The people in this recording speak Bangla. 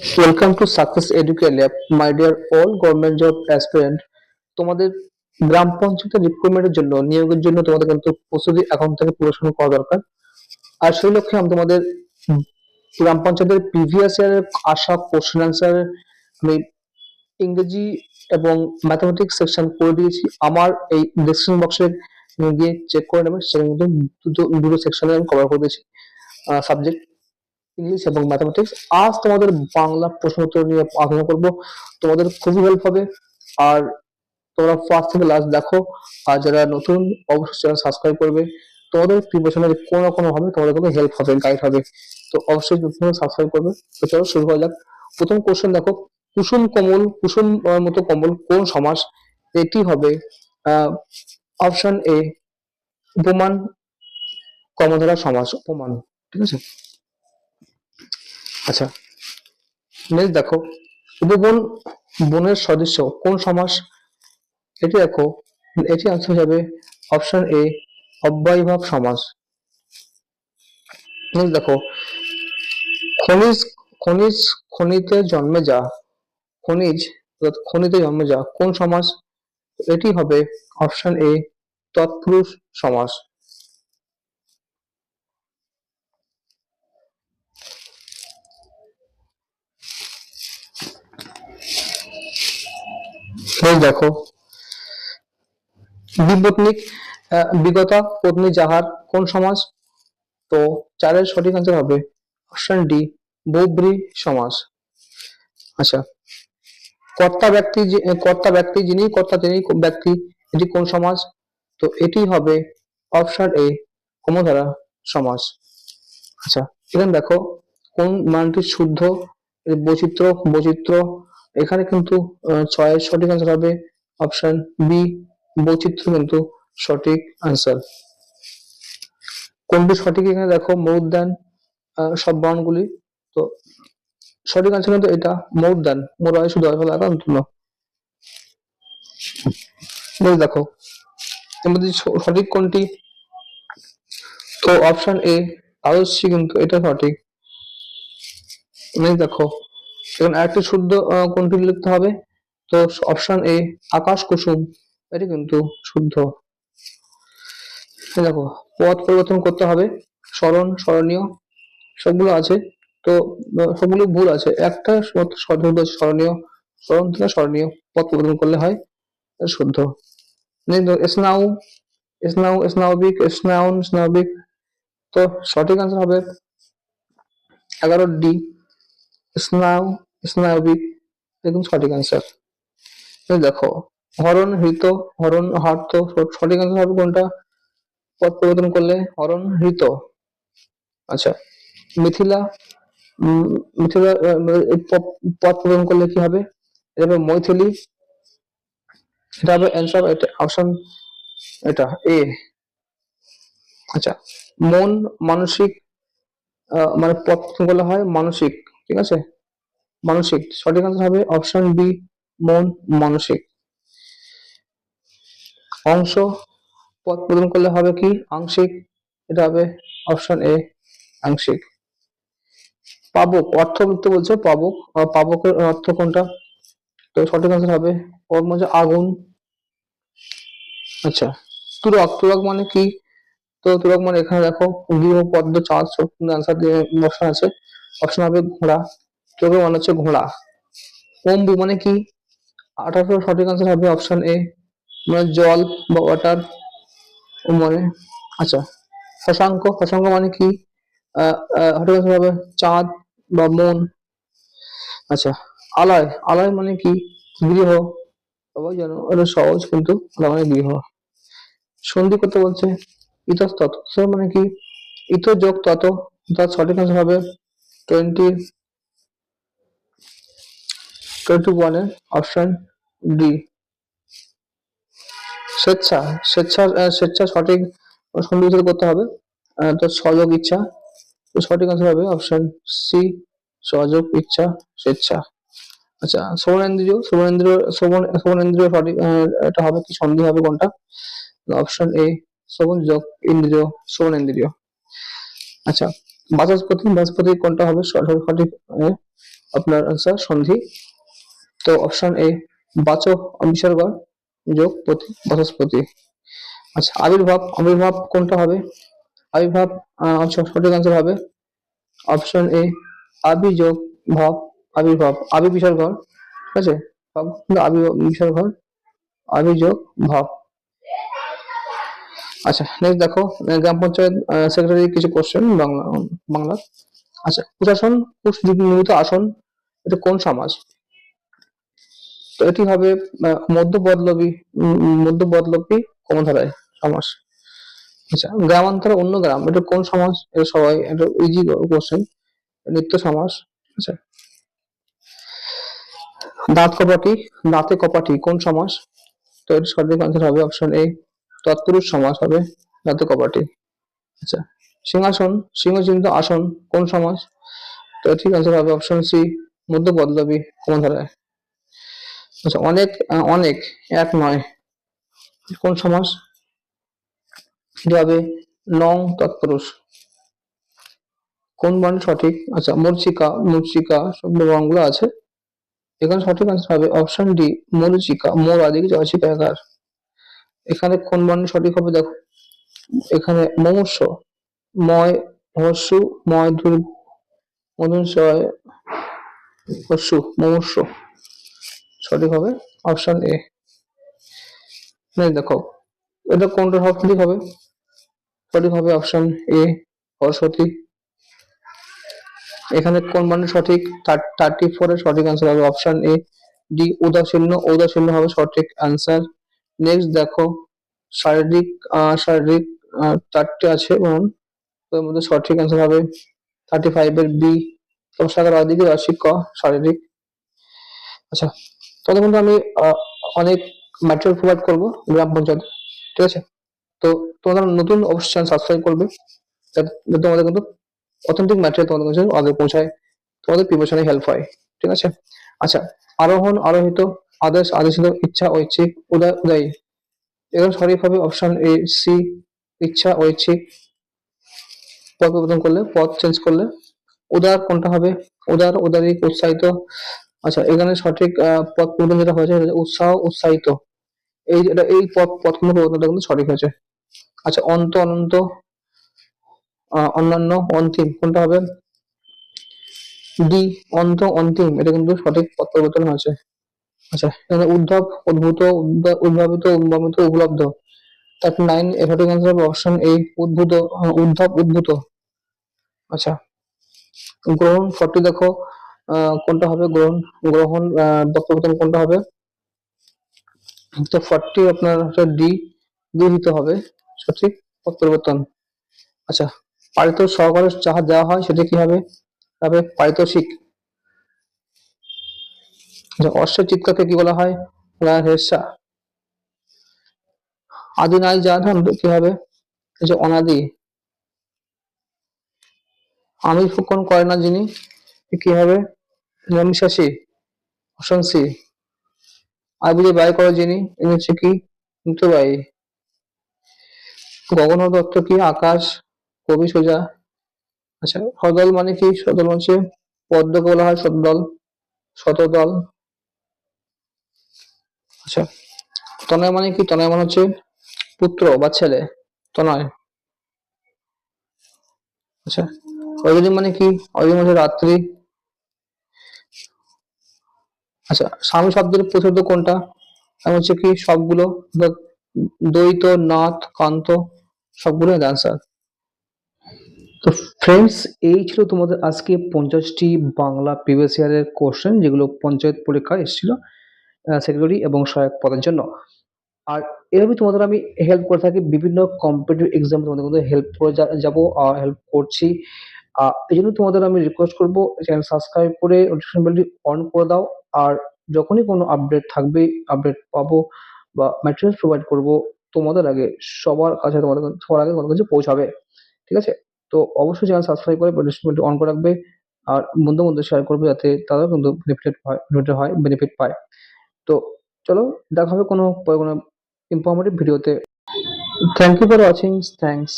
Welcome to success educate lab my dear all government job aspirant তোমাদের গ্রাম পঞ্চায়েতের রিক্রুটমেন্টের জন্য, নিয়োগের জন্য তোমাদের কিন্তু প্রস্তুতি এখন থেকে পড়াশোনা করা দরকার। আর সেই লক্ষ্যে আমি তোমাদের গ্রাম পঞ্চায়েতের প্রিভিয়াস ইয়ারের আসা কোশ্চেন অ্যান্সার আমি ইংরেজি এবং ম্যাথমেটিক্স সেকশন করে দিয়েছি। আমার এই ডিসক্রিপশন বক্সে গিয়ে চেক করে নেবে, সেখানে কিন্তু দুটো সেকশনে আমি কভার করে দিয়েছি সাবজেক্ট ইংলিশ এবং ম্যাথমেটিক্স আজ তোমাদের বাংলা প্রশ্ন উত্তর নিয়ে আলোচনা করব। তোমাদের খুবই হেল্প হবে। আর তোমরা ফার্স্ট থেকে লাস্ট দেখো। আর যারা নতুন, অবশ্যই চ্যানেল সাবস্ক্রাইব করবে। তোমাদের প্রিপারেশনের কোনো না কোনো ভাবে তোমাদের কিন্তু হেল্প হবে গাইড হবে। তো অবশ্যই তোমরা সাবস্ক্রাইব করবে। তো চলো শুরু করা যাক। প্রথম কোশ্চেন দেখো। কুসুম কমল, কুসুম মতো কমল কোন সমাস? এটি হবে অপশন এ উপমান কমধারা সমাস। উপমান ঠিক আছে? আচ্ছা নেক্সট দেখো উপবন বনের সদস্য কোন সমাস? এটি দেখো, এটি আনসার যাবে অপশন এ অব্যয়ভাব সমাস। নেক্সট দেখো, খনিজ খনিজ খনিতে জন্মে যা, খনিজ খনিতে জন্মে যা, কোন সমাস? এটি হবে অপশন এ তৎপুরুষ সমাস। এই দেখো। বিপত্নিক বিগতা পত্নী যাহার কোন সমাজ? তো চারের সঠিক আনসার হবে অপশন ডি বহুব্রী সমাজ। আচ্ছা। কর্তা ব্যক্তি কর্তা ব্যক্তি যিনি, কর্তা তিনি, ব্যক্তি এটি কোন সমাজ? তো এটি হবে অপশন এ কমধারা সমাজ। আচ্ছা এখানে দেখো কোন মানটি শুদ্ধ বৈচিত্র্য বৈচিত্র্য এখানে কিন্তু ছয়ের সঠিক আনসার হবে অপশন বি বৈচিত্র্য কিন্তু সঠিক আনসার কোনটি সঠিক এখানে দেখো মৌদ্যান সব বাউন্ডগুলি। তো সঠিক আনসার কিন্তু এটা মৌদ্যান মোর হয় শুধু হয় ফলে তুলো দেখো এর সঠিক কোনটি? তো অপশন এ আদর্শী কিন্তু এটা সঠিক। দেখো এখন আরেকটি শুদ্ধ কোনটি লিখতে হবে? তো অপশন এ আকাশ কুসুম। এটি কিন্তু শুদ্ধ। দেখো, পথ পরিবর্তন করতে হবে। স্মরণ, স্মরণীয়, সবগুলো আছে। তো সবগুলো ভুল আছে। একটা স্মরণীয়। স্মরণ থেকে স্মরণীয়। পথ পরিবর্তন করলে হয় শুদ্ধ। স্নাউ স্নাউ স্নাবিক স্নাউন স্নাবিক তো সঠিক আনসার হবে এগারো ডি স্নাউ স্নাবিক একদম সঠিক আনসার দেখো, হরণ, হৃত, হরণ সঠিক হবে কোনটা? পরিবর্তন করলে হরণ, হৃত। আচ্ছা মিথিলা করলে কি হবে? এটা হবে মৈথিলি, এটা হবে অ্যান্সার অপশন এটা এ আচ্ছা মন, মানসিক মানে পথ করলে হয় মানসিক, ঠিক আছে? মানসিক। সঠিক আনসার হবে অপশন বি মন, মানসিক। অংশ পথ পরিবর্তন করলে হবে কি? আংশিক। এটা হবে অপশন এ আংশিক। পাবক, অর্থ লিখতে বলছে পাবক। পাবকের অর্থ কোনটা? তো সঠিক আনসার হবে ওর মধ্যে আগুন। আচ্ছা তুরক। তুরক মানে কি? তো তুরক মানে এখানে দেখো গৃহ পদ্ম চাঁদ, সব আনসার দিয়ে অপশন আছে। অপশন হবে ঘোড়া। তুরক মানে হচ্ছে ঘোড়া। অম্বু মানে কি? আঠারোশো সঠিক আনসার হবে অপশন এ মানে জল বা ওয়াটার মানে আচ্ছা শশাঙ্ক। শশাঙ্ক মানে কি? সঠিক আনসার হবে চাঁদ বা মন। আচ্ছা আলয়। আলয় মানে কি? গৃহ। সবাই জানো, এটা সহজ কিন্তু আলয় মানে গৃহ। সন্ধি করতে বলছে? ইতস্তত। মানে কি? ইত যোগ তত। তার সঠিক আনসার হবে টোয়েন্টি টোয়েন্টি ওয়ানের অপশন ডি স্বেচ্ছা স্বেচ্ছা স্বেচ্ছা সঠিক উচ্চারণ করতে হবে। তো সহযোগ ইচ্ছা। তো সঠিক আনসার হবে অপশন সি সহযোগ ইচ্ছা, স্বেচ্ছা। আচ্ছা শ্রবণেন্দ্রিয় শ্রবণেন্দ্রিয় শ্রবণ শ্রবণেন্দ্রিয় সঠিক এটা হবে কি সন্ধি হবে কোনটা? অপশন এ শ্রবণ যোগ ইন্দ্রিয় শ্রবণেন্দ্রিয় আচ্ছা বাচস্পতি বাচস্পতি কোনটা হবে? সঠিক আপনার আনসার সন্ধি। তো অপশন এ বাচো বিসর্গ যোগ প্রতি বচস্পতি আচ্ছা আবির্ভাব আবির্ভাব কোনটা হবে? আবির্ভাব সঠিক আনসার হবে। অপশন এ আবিযোগ ভাব আবির্ভাব আবি বিসর্গ ঠিক আছে? আবি বিসর্গ আবিযোগ ভাব আচ্ছা নেক্সট দেখো গ্রাম পঞ্চায়েত সেক্রেটারি কিছু কোশ্চেন বাংলা বাংলা আচ্ছা কুশাসন কুশ আসন, এটা কোন সমাজ? তো এটি হবে আহ, মধ্য বদলবী উম, উম, মধ্য বদলবী কমধারায় সমাস। আচ্ছা গ্রামান্তরে অন্য গ্রাম এটা কোন সমাজ এটা সবাই এটা ইজি কোশ্চেন নিত্য সমাস। আচ্ছা। দাঁত কপাটি দাঁতে কপাটি কোন সমাস? তো এর সঠিক আনসার হবে অপশন এ তৎপুরুষ সমাস হবে দাঁতে কপাটি। আচ্ছা সিংহাসন সিংহচিন্ত আসন কোন সমাস? তো ঠিক আনসার হবে অপশন সি মধ্য বদলবী কমধারায় আচ্ছা অনেক অনেক, এক নয়। কোন সমাস? হবে নং তৎপুরুষ। কোন বর্ণ সঠিক? আচ্ছা মরচিকা মূর্ছিকা শব্দ বর্ণগুলো আছে। এখানে সঠিক আনসার হবে অপশন ডি মরুচিকা মোর আদিক জয়চিকা একার এখানে কোন বর্ণ সঠিক হবে দেখো। এখানে মমস্য, ময় হস্যু ময়, ধুর মধুসয় হস্যু, মমস্য। সঠিক হবে। অপশন এ দেখো, এটা কোনটা সঠিক হবে। সঠিক হবে অপশন এ সরস্বতী এখানে কোন মানে সঠিক? থার্টি ফোর এর সঠিক আনসার হবে অপশন এ ডি উদাসীন্য উদাসীন্য হবে সঠিক আনসার নেক্সট দেখো, শারীরিক শারীরিক চারটে আছে এবং তার মধ্যে সঠিক আনসার হবে থার্টি ফাইভ এর বি সাগর আদিকে রাশি ক? শারীরিক। আচ্ছা তাহলে কিন্তু আমি অনেক ম্যাটেরিয়াল প্রোভাইড করব গ্রাম পঞ্চায়েত, ঠিক আছে? তো তোমরা নতুন অবশ্যই সাবস্ক্রাইব করবে, যাতে তোমাদের কিন্তু অথেন্টিক ম্যাটেরিয়াল তোমাদের কাছে আগে পৌঁছায়, তোমাদের প্রিপারেশনে হেল্প হয়, ঠিক আছে? আচ্ছা আরোহণ, আরোহিত, আদেশ, আদেশিত, ইচ্ছা ঐচ্ছিক উদয় উদয়ী। এখানে সঠিক হবে অপশন এ সি ইচ্ছা ঐচ্ছিক পদ পরিবর্তন করলে, পদ চেঞ্জ করলে, উদার কোনটা হবে, উদার উদারিক উৎসাহিত আচ্ছা এখানে সঠিক পদ পরিবর্তন যেটা হয়েছে উৎসাহ, উৎসাহিত। এই এটা, এই পদ পদ পরিবর্তনটা কিন্তু সঠিক হয়েছে। আচ্ছা অন্ত, অনন্ত অন্যান্য অন্তিম, কোনটা হবে? ডি অন্ত, অন্তিম, এটা কিন্তু সঠিক পদ পরিবর্তন হয়েছে। আচ্ছা এখানে উদ্ভব উদ্ভূত উদ্ভাবিত উদ্ভাবিত, উপলব্ধ। থার্টি নাইন এর সঠিক অ্যান্সার হবে অপশন এ উদ্ভূত, উদ্ভব, উদ্ভূত। আচ্ছা গ্রহণ ফর্টি দেখো। কোনটা হবে গ্রহণ গ্রহণ পদ কোনটা হবে? তো ফর্টি আপনার ডি দিতে হবে, সঠিক পরিবর্তন আচ্ছা পারিত সহকারে যাহা দেওয়া হয় সেটা কি হবে? তবে পারিতোষিক। অশ্বের চিৎকারকে কি বলা হয়? হেসা। আদি নাই যা ধান কি হবে? যে অনাদি। আমিষ ফুকন করে না যিনি কি হবে? নিরামিষাসী অপশন সি আবিরে ব্যয় করে যিনি ইনি হচ্ছে কি? মৃত্যুবায়ী গগন দত্ত কি? আকাশ, কবি সোজা। আচ্ছা সদল মানে কি? সদল হচ্ছে পদ্মকে বলা হয় সদল শতদল আচ্ছা তনয় মানে কি? তনয় মানে হচ্ছে পুত্র বা ছেলে, তনয়। আচ্ছা অয়দিন মানে কি? অয়দিন মানে রাত্রি। আচ্ছা স্বামী শব্দের প্রচলিত কোনটা? হচ্ছে কি, সবগুলো? দ্বৈত, নাথ, কান্ত, সবগুলো অ্যান্সার তো ফ্রেন্ডস এই ছিল তোমাদের আজকে পঞ্চাশটি বাংলা প্রিভিয়াস ইয়ারের কোশ্চেন যেগুলো পঞ্চায়েত পরীক্ষায় এসেছিল সেক্রেটারি এবং সহায়ক পদের জন্য। আর এভাবে তোমাদের আমি হেল্প করে থাকি, বিভিন্ন কম্পিটিটিভ এক্সাম তোমাদের মধ্যে হেল্প করে যাব হেল্প করছি। এই জন্য তোমাদের আমি রিকোয়েস্ট করব চ্যানেল সাবস্ক্রাইব করে নোটিফিকেশন বেলটি অন করে দাও। আর যখনই কোনো আপডেট থাকবে আপডেট পাবো বা ম্যাটেরিয়াল প্রোভাইড করব, তোমাদের আগে সবার কাছে তোমাদের সবার আগে তোমাদের কাছে পৌঁছাবে। ঠিক আছে? তো অবশ্যই চ্যানেল সাবস্ক্রাইব করে নোটিফিকেশন অন করে রাখবে আর বন্ধু বন্ধু শেয়ার করবে যাতে তারাও কিন্তু বেনিফিট হয়, benefit হয় বেনিফিট পায়। তো চলো, দেখা হবে কোনো কোনো ইনফরমেটিভ ভিডিওতে thank you for watching thanks